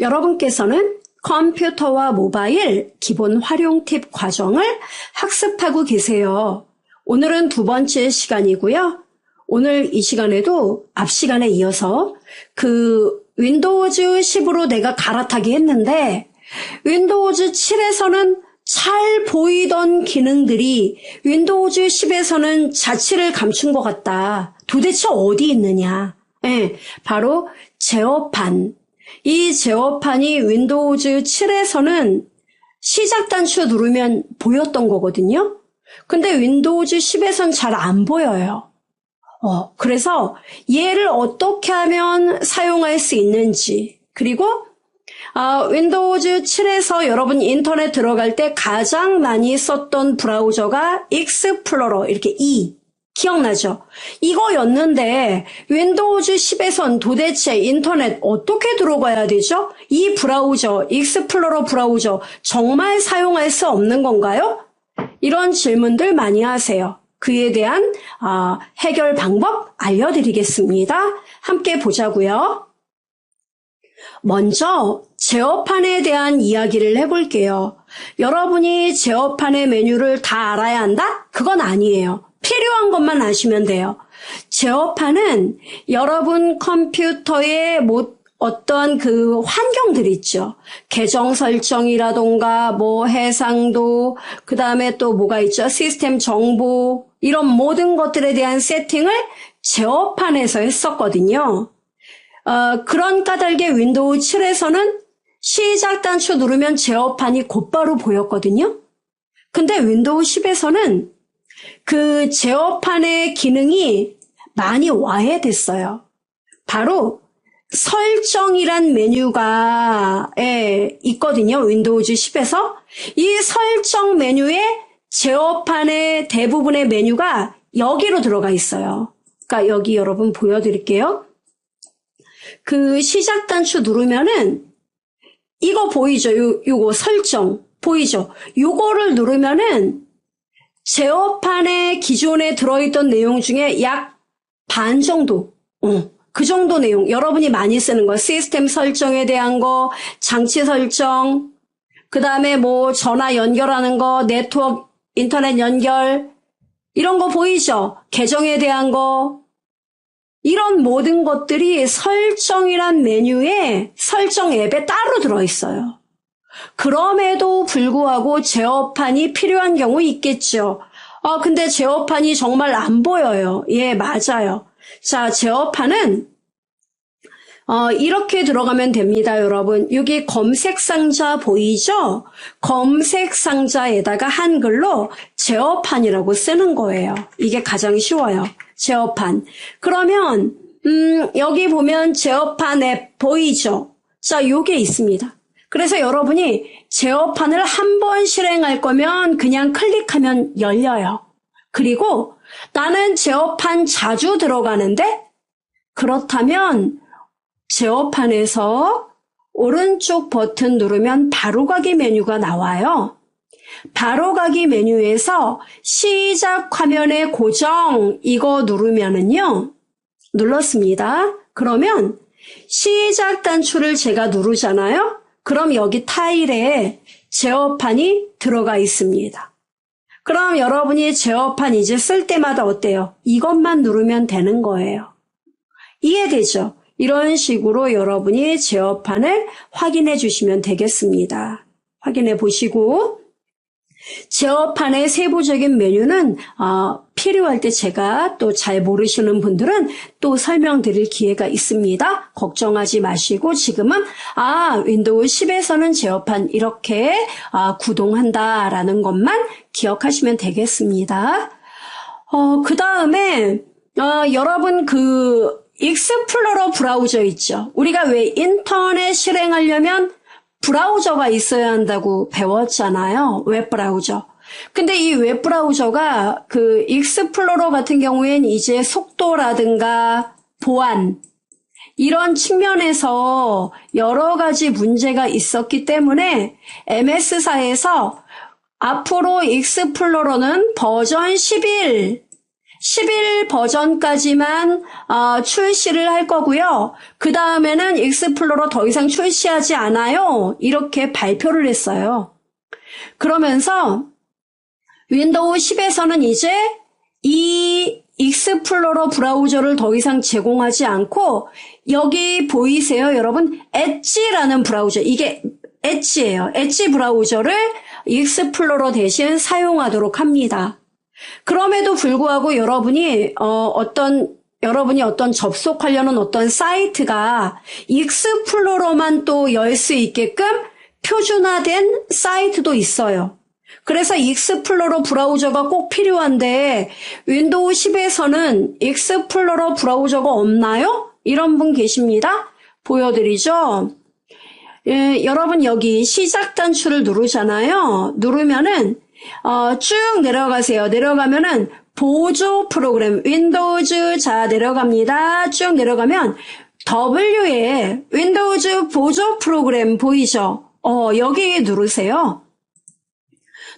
여러분께서는 컴퓨터와 모바일 기본 활용 팁 과정을 학습하고 계세요. 오늘은 두 번째 시간이고요. 오늘 이 시간에도 앞 시간에 이어서 그 윈도우즈 10으로 내가 갈아타기 했는데 윈도우즈 7에서는 잘 보이던 기능들이 윈도우즈 10에서는 자취를 감춘 것 같다. 도대체 어디 있느냐? 예, 바로 제어판. 이 제어판이 윈도우즈 7에서는 시작 단추 누르면 보였던 거거든요. 근데 윈도우즈 10에선 잘 안 보여요. 어, 그래서 얘를 어떻게 하면 사용할 수 있는지, 그리고 아, 윈도우즈 7에서 여러분 인터넷 들어갈 때 가장 많이 썼던 브라우저가 익스플로러 이렇게 E 기억나죠? 이거였는데 윈도우즈 10에선 도대체 인터넷 어떻게 들어가야 되죠? 이 브라우저, 익스플로러 브라우저 정말 사용할 수 없는 건가요? 이런 질문들 많이 하세요. 그에 대한 아, 해결 방법 알려드리겠습니다. 함께 보자고요. 먼저 제어판에 대한 이야기를 해볼게요. 여러분이 제어판의 메뉴를 다 알아야 한다? 그건 아니에요. 필요한 것만 아시면 돼요. 제어판은 여러분 컴퓨터에 못 어떤 그 환경들 있죠. 계정 설정이라던가 뭐 해상도, 그 다음에 또 뭐가 있죠. 시스템 정보, 이런 모든 것들에 대한 세팅을 제어판에서 했었거든요. 어, 그런 까닭에 윈도우 7에서는 시작 단추 누르면 제어판이 곧바로 보였거든요. 근데 윈도우 10에서는 그 제어판의 기능이 많이 와해됐어요. 바로 설정이란 메뉴가 예, 있거든요. 윈도우즈 10에서 이 설정 메뉴에 제어판의 대부분의 메뉴가 여기로 들어가 있어요. 그러니까 여기 여러분 보여드릴게요. 그 시작 단추 누르면은 이거 보이죠? 요, 요거 설정 보이죠? 요거를 누르면은 제어판의 기존에 들어있던 내용 중에 약 반 정도, 어, 그 정도 내용, 여러분이 많이 쓰는 거, 시스템 설정에 대한 거, 장치 설정, 그 다음에 뭐 전화 연결하는 거, 네트워크, 인터넷 연결, 이런 거 보이죠? 계정에 대한 거, 이런 모든 것들이 설정이란 메뉴에 설정 앱에 따로 들어있어요. 그럼에도 불구하고 제어판이 필요한 경우 있겠죠. 아, 근데 제어판이 정말 안 보여요. 예, 맞아요. 자, 제어판은 어, 이렇게 들어가면 됩니다, 여러분. 여기 검색 상자 보이죠? 검색 상자에다가 한글로 제어판이라고 쓰는 거예요. 이게 가장 쉬워요. 제어판. 그러면 음, 여기 보면 제어판 앱 보이죠? 자, 요게 있습니다. 그래서 여러분이 제어판을 한 번 실행할 거면 그냥 클릭하면 열려요. 그리고 나는 제어판 자주 들어가는데 그렇다면 제어판에서 오른쪽 버튼 누르면 바로가기 메뉴가 나와요. 바로가기 메뉴에서 시작 화면의 고정 이거 누르면은요. 눌렀습니다. 그러면 시작 단추를 제가 누르잖아요. 그럼 여기 타일에 제어판이 들어가 있습니다. 그럼 여러분이 제어판 이제 쓸 때마다 어때요? 이것만 누르면 되는 거예요. 이해되죠? 이런 식으로 여러분이 제어판을 확인해 주시면 되겠습니다. 확인해 보시고 제어판의 세부적인 메뉴는 어, 필요할 때 제가 또 잘 모르시는 분들은 또 설명드릴 기회가 있습니다. 걱정하지 마시고 지금은 아 윈도우 10에서는 제어판 이렇게 아, 구동한다라는 것만 기억하시면 되겠습니다. 어, 그 다음에 어, 여러분 그 익스플로러 브라우저 있죠. 우리가 왜 인터넷 실행하려면 브라우저가 있어야 한다고 배웠잖아요. 웹 브라우저. 근데 이 웹 브라우저가 그 익스플로러 같은 경우엔 이제 속도라든가 보안, 이런 측면에서 여러 가지 문제가 있었기 때문에 MS사에서 앞으로 익스플로러는 버전 11 11 버전까지만 어, 출시를 할 거고요. 그 다음에는 익스플로러 더 이상 출시하지 않아요. 이렇게 발표를 했어요. 그러면서 윈도우 10에서는 이제 이 익스플로러 브라우저를 더 이상 제공하지 않고 여기 보이세요, 여러분? 엣지라는 브라우저. 이게 엣지예요. 엣지 브라우저를 익스플로러 대신 사용하도록 합니다. 그럼에도 불구하고 여러분이 어, 어떤 여러분이 어떤 접속하려는 어떤 사이트가 익스플로러만 또 열 수 있게끔 표준화된 사이트도 있어요. 그래서 익스플로러 브라우저가 꼭 필요한데 윈도우 10에서는 익스플로러 브라우저가 없나요? 이런 분 계십니다. 보여드리죠. 예, 여러분 여기 시작 단추를 누르잖아요. 누르면은 어, 쭉 내려가세요. 내려가면은 보조 프로그램 윈도우즈 자 내려갑니다. 쭉 내려가면 W에 윈도우즈 보조 프로그램 보이죠? 어, 여기 누르세요.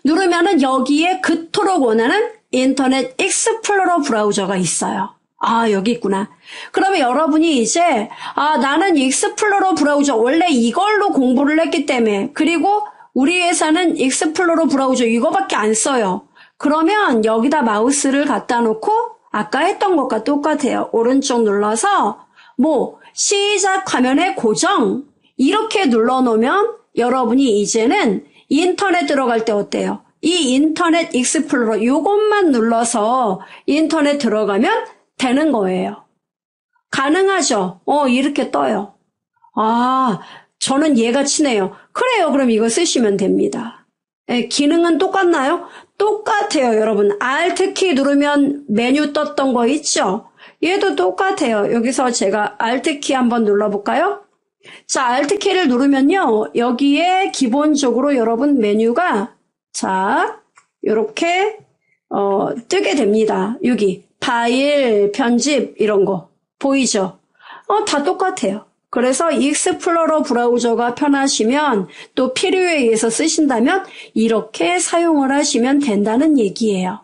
누르면은 여기에 그토록 원하는 인터넷 익스플로러 브라우저가 있어요. 아, 여기 있구나. 그러면 여러분이 이제, 아, 나는 익스플로러 브라우저, 원래 이걸로 공부를 했기 때문에, 그리고 우리 회사는 익스플로러 브라우저 이거밖에 안 써요. 그러면 여기다 마우스를 갖다 놓고, 아까 했던 것과 똑같아요. 오른쪽 눌러서, 뭐, 시작 화면에 고정, 이렇게 눌러 놓으면 여러분이 이제는 인터넷 들어갈 때 어때요? 이 인터넷 익스플로러 요것만 눌러서 인터넷 들어가면 되는 거예요. 가능하죠? 어, 이렇게 떠요. 아, 저는 얘가 친해요. 그래요. 그럼 이거 쓰시면 됩니다. 예, 기능은 똑같나요? 똑같아요, 여러분. Alt키 누르면 메뉴 떴던 거 있죠? 얘도 똑같아요. 여기서 제가 Alt키 한번 눌러볼까요? 자, Alt키를 누르면요. 여기에 기본적으로 여러분 메뉴가 자, 이렇게 어, 뜨게 됩니다. 여기 파일, 편집 이런 거 보이죠? 어, 다 똑같아요. 그래서 익스플로러 브라우저가 편하시면 또 필요에 의해서 쓰신다면 이렇게 사용을 하시면 된다는 얘기예요.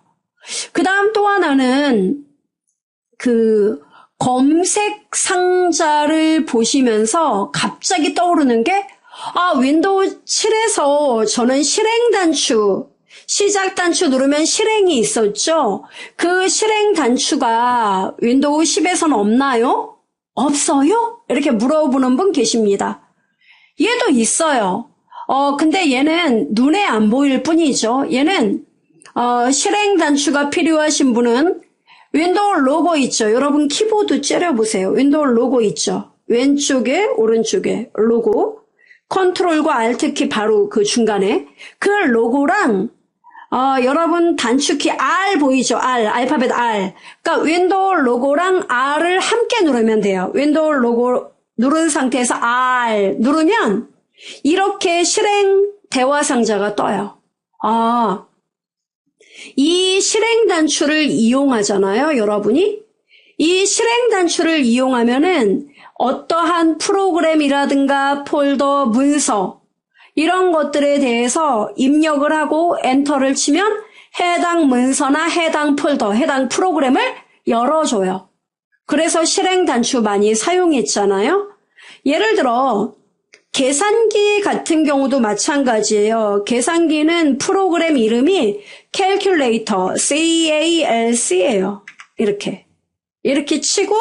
그 다음 또 하나는 그 검색 상자를 보시면서 갑자기 떠오르는 게 아, 윈도우 7에서 저는 실행 단추, 시작 단추 누르면 실행이 있었죠? 그 실행 단추가 윈도우 10에서는 없나요? 없어요? 이렇게 물어보는 분 계십니다. 얘도 있어요. 어, 근데 얘는 눈에 안 보일 뿐이죠. 얘는, 어, 실행 단추가 필요하신 분은 윈도우 로고 있죠. 여러분 키보드 째려보세요. 윈도우 로고 있죠. 왼쪽에, 오른쪽에 로고. 컨트롤과 알트키 바로 그 중간에 그 로고랑 어, 여러분 단축키 R 보이죠? R 알파벳 R. 그러니까 윈도우 로고랑 R을 함께 누르면 돼요. 윈도우 로고 누른 상태에서 R 누르면 이렇게 실행 대화 상자가 떠요. 아, 이 실행 단추를 이용하잖아요, 여러분이. 이 실행 단추를 이용하면은 어떠한 프로그램이라든가 폴더, 문서 이런 것들에 대해서 입력을 하고 엔터를 치면 해당 문서나 해당 폴더, 해당 프로그램을 열어줘요. 그래서 실행 단추 많이 사용했잖아요. 예를 들어 계산기 같은 경우도 마찬가지예요. 계산기는 프로그램 이름이 calculator, C-A-L-C예요. 이렇게. 이렇게 치고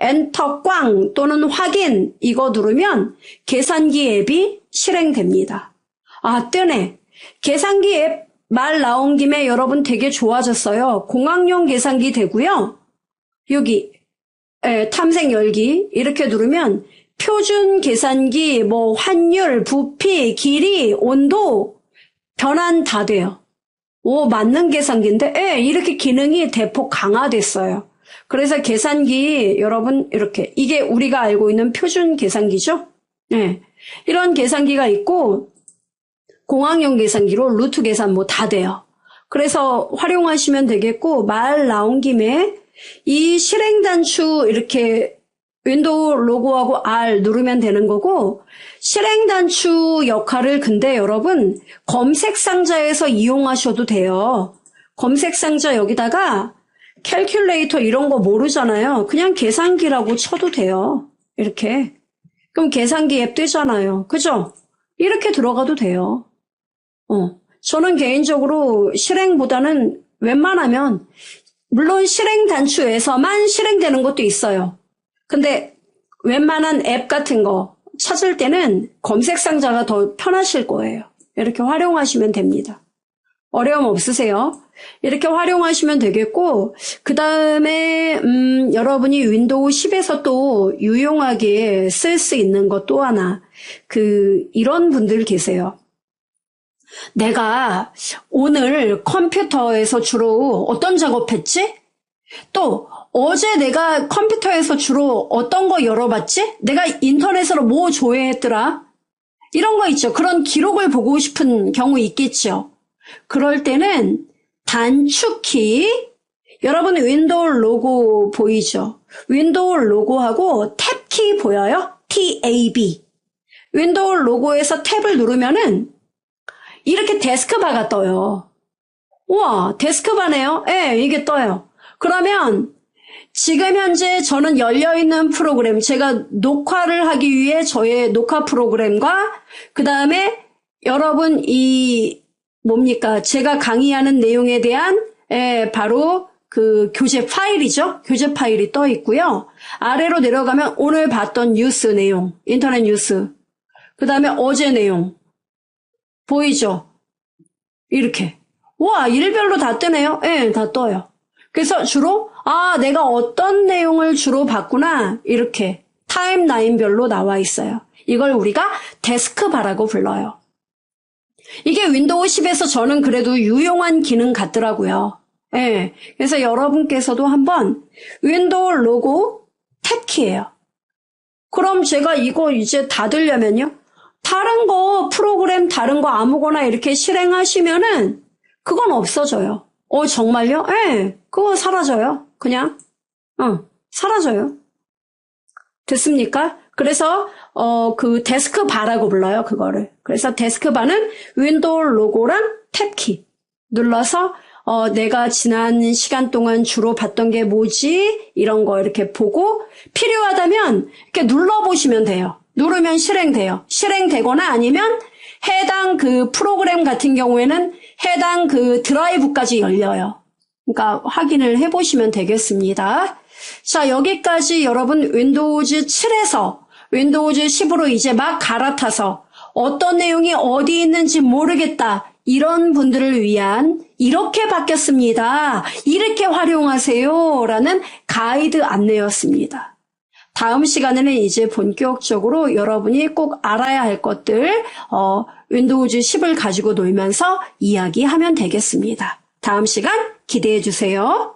엔터 꽝 또는 확인 이거 누르면 계산기 앱이 실행됩니다. 아, 뜨네. 계산기 앱 말 나온 김에 여러분 되게 좋아졌어요. 공학용 계산기 되고요. 여기 에, 탐색 열기 이렇게 누르면 표준 계산기 뭐 환율, 부피, 길이, 온도 변환 다 돼요. 오, 맞는 계산기인데 에, 이렇게 기능이 대폭 강화됐어요. 그래서 계산기 여러분 이렇게 이게 우리가 알고 있는 표준 계산기죠. 네. 이런 계산기가 있고 공학용 계산기로 루트 계산 뭐 다 돼요. 그래서 활용하시면 되겠고 말 나온 김에 이 실행 단추 이렇게 윈도우 로고하고 R 누르면 되는 거고 실행 단추 역할을 근데 여러분 검색 상자에서 이용하셔도 돼요. 검색 상자 여기다가 캘큘레이터 이런 거 모르잖아요. 그냥 계산기라고 쳐도 돼요. 이렇게. 그럼 계산기 앱 되잖아요. 그죠? 이렇게 들어가도 돼요. 어. 저는 개인적으로 실행보다는 웬만하면, 물론 실행 단추에서만 실행되는 것도 있어요. 근데 웬만한 앱 같은 거 찾을 때는 검색 상자가 더 편하실 거예요. 이렇게 활용하시면 됩니다. 어려움 없으세요? 이렇게 활용하시면 되겠고, 그 다음에, 음, 여러분이 윈도우 10에서 또 유용하게 쓸 수 있는 것 또 하나, 그, 이런 분들 계세요. 내가 오늘 컴퓨터에서 주로 어떤 작업했지? 또, 어제 내가 컴퓨터에서 주로 어떤 거 열어봤지? 내가 인터넷으로 뭐 조회했더라? 이런 거 있죠. 그런 기록을 보고 싶은 경우 있겠죠. 그럴 때는 단축키, 여러분 윈도우 로고 보이죠? 윈도우 로고하고 탭키 보여요? TAB. 윈도우 로고에서 탭을 누르면은 이렇게 데스크바가 떠요. 우와, 데스크바네요? 예, 이게 떠요. 그러면 지금 현재 저는 열려있는 프로그램, 제가 녹화를 하기 위해 저의 녹화 프로그램과 그 다음에 여러분 이 뭡니까? 제가 강의하는 내용에 대한 예, 바로 그 교재 파일이죠. 교재 파일이 떠 있고요. 아래로 내려가면 오늘 봤던 뉴스 내용, 인터넷 뉴스. 그 다음에 어제 내용. 보이죠? 이렇게. 와, 일별로 다 뜨네요. 예, 다 떠요. 그래서 주로, 아, 내가 어떤 내용을 주로 봤구나. 이렇게 타임라인별로 나와 있어요. 이걸 우리가 데스크바라고 불러요. 이게 윈도우 10에서 저는 그래도 유용한 기능 같더라고요. 예. 그래서 여러분께서도 한번 윈도우 로고 탭키예요. 그럼 제가 이거 이제 닫으려면요. 다른 거 프로그램 다른 거 아무거나 이렇게 실행하시면은 그건 없어져요. 어 정말요? 예. 그거 사라져요. 그냥 어 사라져요. 됐습니까? 그래서 어 그 데스크 바라고 불러요 그거를. 그래서 데스크 바는 윈도우 로고랑 탭키 눌러서 어 내가 지난 시간 동안 주로 봤던 게 뭐지 이런 거 이렇게 보고 필요하다면 이렇게 눌러 보시면 돼요. 누르면 실행돼요. 실행되거나 아니면 해당 그 프로그램 같은 경우에는 해당 그 드라이브까지 열려요. 그러니까 확인을 해보시면 되겠습니다. 자, 여기까지 여러분 윈도우즈 7에서 윈도우즈 10으로 이제 막 갈아타서 어떤 내용이 어디 있는지 모르겠다. 이런 분들을 위한 이렇게 바뀌었습니다. 이렇게 활용하세요. 라는 가이드 안내였습니다. 다음 시간에는 이제 본격적으로 여러분이 꼭 알아야 할 것들, 어, 윈도우즈 10을 가지고 놀면서 이야기하면 되겠습니다. 다음 시간 기대해 주세요.